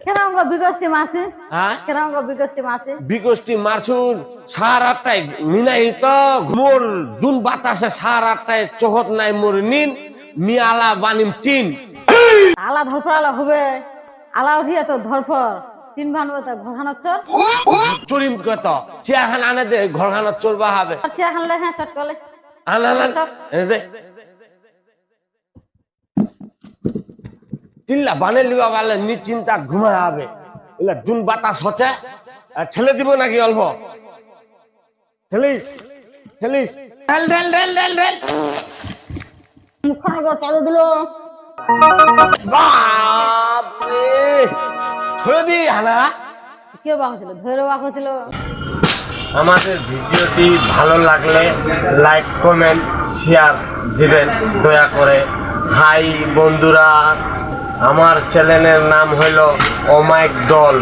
কেরাম বিগস্টি মাছি হ্যাঁ? কেরাম বিগস্টি মাছি বিকষ্টি মারছুন সার আটটায় মিনাই তো মোর দুন বাতাসে সার আটটায় চহত নাই মোর নিন মি আলা বানিম টিন। আলা ধরফর আলা হবে। আলা উঠিয়ে তো ধরফর। তিন ভানবে তো ঘরখানোর চোর। চুরিম কত চেয়াখান আনে দে ঘরখানা চোরবা হবে আচ্ছা হানলে হ্যাঁ চট করলে আন আন দে। টিল্লা বানে লিবা পারলে নিশ্চিন্তা ঘুমা হবে এলা দুন বাতাস হচ্ছে আর ঠেলে দিব নাকি অল্প? ঠেলিস ঠেলিস। ঢেল ঢেল ঢেল ঢেল ঢেল। মুখখানে গো তেল দিল। বাপরে! ছড়ে দি হানা। কেউ বাক ছিল? ধৈর্য বাক ছিল। আমাদের ভিডিওটি ভালো লাগলে লাইক কমেন্ট শেয়ার দিবেন। দয়া করে। হাই বন্ধুরা। আমার চ্যানেলের নাম হলো ওমাইক দল।